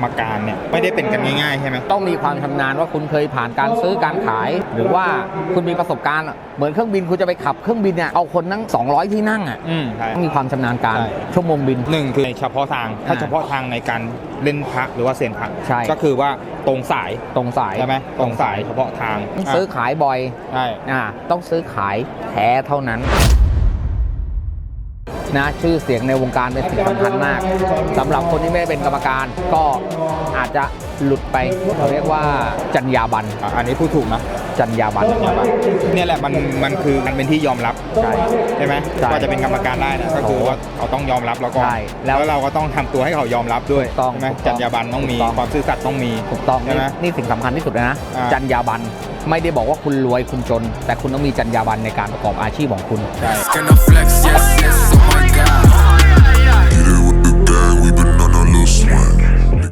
รมการเนี่ยไม่ได้เป็นกันง่ายๆใช่ไหมต้องมีความชำนาญว่าคุณเคยผ่านการซื้อการขาย หรือว่าคุณมีประสบการณ์อะเหมือนเครื่องบินคุณจะไปขับเครื่องบินเนี่ยเอาคนนั่ง200 ที่นั่งอะอืมใช่ ต้องมีความชำนาญการใช่ ชั่วโมงบิน หนึ่งคือในเฉพาะทางถ้าอ่าเฉพาะทางในการเล่นพระหรือว่าเซียนพระใช่ ก็คือว่าตรงสายตรงสายใช่ไหมตรงสายเฉพาะทางต้องซื้อขายบ่อย ใช่ อ่าต้องซื้อขายแท้เท่านั้น นะชื่อเสียงในวงการเป็นสิ่งสำคัญมากสำหรับคนที่ไม่ได้เป็นกรรมการก็อาจจะหลุดไปเราเรียกว่าจัญญาบันอะอันนี้พูดถูกนะจัญญาบันเนี่ยแหละมันมันคือมันเป็นที่ยอมรับใช่ใช่ไหมใช่ว่าจะเป็นกรรมการได้นะก็คือว่าเขาต้องยอมรับแล้วก็ใช่แล้แล้ววเราก็ต้องทำตัวให้เขายอมรับด้วยถูกต้องใช่ไหมถูกต้องจรรยาบรรณต้องมีถูกต้องความซื่อสัตย์ต้องมีถูกต้องใช่ไหมนี่นี่สิ่งสำคัญที่สุดเลยนะอ่าจัญญาบันไม่ได้บอกว่าคุณรวยคุณจน แต่คุณต้องมีจัญญาบันในการประกอบอาชีพของคุณใช่